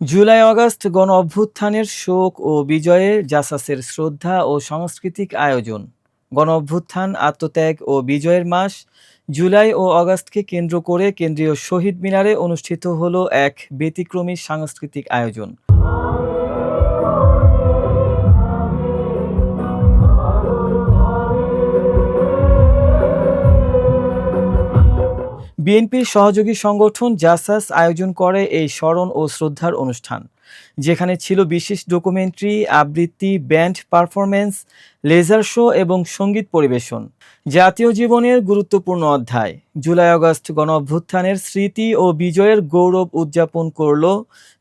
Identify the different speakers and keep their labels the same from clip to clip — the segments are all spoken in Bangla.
Speaker 1: জুলাই, অগস্ট গণ অভ্যুত্থানের শোক ও বিজয়ে জাসাসের শ্রদ্ধা ও সাংস্কৃতিক আয়োজন। গণ অভ্যুত্থান, আত্মত্যাগ ও বিজয়ের মাস জুলাই ও আগস্টকে কেন্দ্র করে কেন্দ্রীয় শহীদ মিনারে অনুষ্ঠিত হল এক ব্যতিক্রমী সাংস্কৃতিক আয়োজন। বিএনপির সহযোগী সংগঠন জাসাস আয়োজন করে এই স্মরণ ও শ্রদ্ধার অনুষ্ঠান, যেখানে ছিল বিশেষ ডকুমেন্টারি, আবৃত্তি, ব্যান্ড পারফরমেন্স লেজার শো এবং সংগীত পরিবেশন। জাতীয় জীবনের গুরুত্বপূর্ণ অধ্যায়, জুলাই আগস্ট গণ অভ্যুত্থানের স্মৃতি ও বিজয়ের গৌরব উদযাপন করল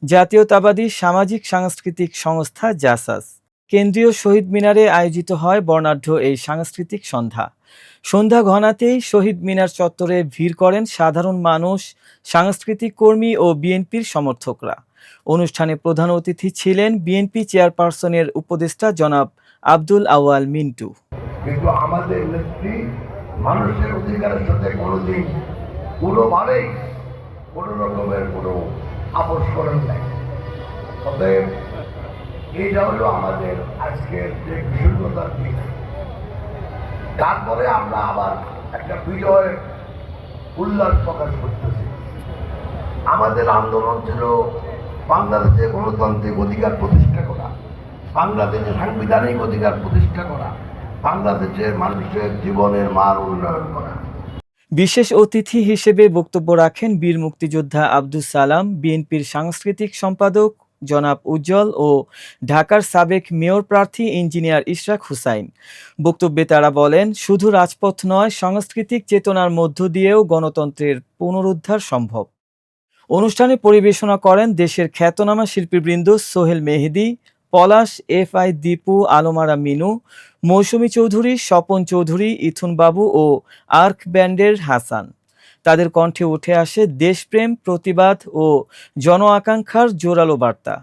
Speaker 1: জাতীয়তাবাদী সামাজিক সাংস্কৃতিক সংস্থা জাসাস। কেন্দ্রীয় শহীদ মিনারে আয়োজিত হয় বর্ণাঢ্য এই সাংস্কৃতিক সন্ধ্যা। সন্ধ্যা ঘনাতেই শহীদ মিনার চত্বরে ভিড় করেন সাধারণ মানুষ, সাংস্কৃতিক কর্মী ও বিএনপির সমর্থকরা। অনুষ্ঠানে প্রধান অতিথি ছিলেন বিএনপি চেয়ারপারসনের উপদেষ্টা জনাব আব্দুল আওয়াল মিন্টু।
Speaker 2: কিন্তু আমাদের নেত্রী মানুষের অধিকারের সাথে কোনোদিন কোনোভাবেই কোনো রকমের কোনো আপোষ করেন নাই। অতএব এইটা হলো আমাদের আজকের যে বিশুদ্ধতার দিক। তারপরে আমরা আবার একটা বিজয় উল্লাস প্রকাশ করতেছি। আমাদের আন্দোলন ছিল বাংলাদেশে গণতান্ত্রিক অধিকার প্রতিষ্ঠা করা, বাংলাদেশে সাংবিধানিক অধিকার প্রতিষ্ঠা করা বাংলাদেশের মানুষের জীবনের মান উন্নয়ন করা।
Speaker 1: বিশেষ অতিথি হিসেবে বক্তব্য রাখেন বীর মুক্তিযোদ্ধা আব্দুল সালাম, বিএনপির সাংস্কৃতিক সম্পাদক জনাব উজ্জ্বল ও ঢাকার সাবেক মেয়র প্রার্থী ইঞ্জিনিয়ার ইশরাক হুসাইন। বক্তব্যে তারা বলেন, শুধু রাজপথ নয়, সাংস্কৃতিক চেতনার মধ্য দিয়েও গণতন্ত্রের পুনরুদ্ধার সম্ভব। অনুষ্ঠানে পরিবেশনা করেন দেশের খ্যাতনামা শিল্পীবৃন্দ সোহেল মেহেদি, পলাশ এফ আই দীপু, আলমারা মিনু, মৌসুমী চৌধুরী, স্বপন চৌধুরী ইথুন বাবু ও আর্ক ব্যান্ডের হাসান। তাদের কণ্ঠে উঠে আসে দেশপ্রেম, প্রতিবাদ ও জন আকাঙ্ক্ষার জোরালো বার্তা।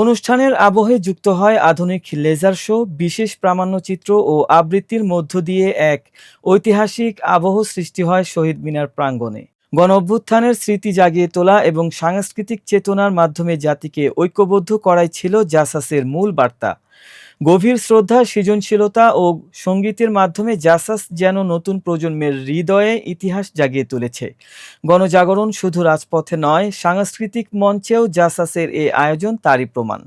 Speaker 1: অনুষ্ঠানের আবহে যুক্ত হয় আধুনিক লেজার শো, বিশেষ প্রামাণ্যচিত্র ও আবৃত্তির মধ্য দিয়ে এক ঐতিহাসিক আবহ সৃষ্টি হয় শহীদ মিনার প্রাঙ্গণে। গণ অভ্যুত্থানের স্মৃতি জাগিয়ে তোলা এবং সাংস্কৃতিক চেতনার মাধ্যমে জাতিকে ঐক্যবদ্ধ করাই ছিল জাসাসের মূল বার্তা। গভীর শ্রদ্ধা, সৃজনশীলতা ও সঙ্গীতের মাধ্যমে জাসাস যেন নতুন প্রজন্মের হৃদয়ে ইতিহাস জাগিয়ে তুলেছে। গণজাগরণ শুধু রাজপথে নয়, সাংস্কৃতিক মঞ্চেও জাসাসের এই আয়োজন তারই প্রমাণ।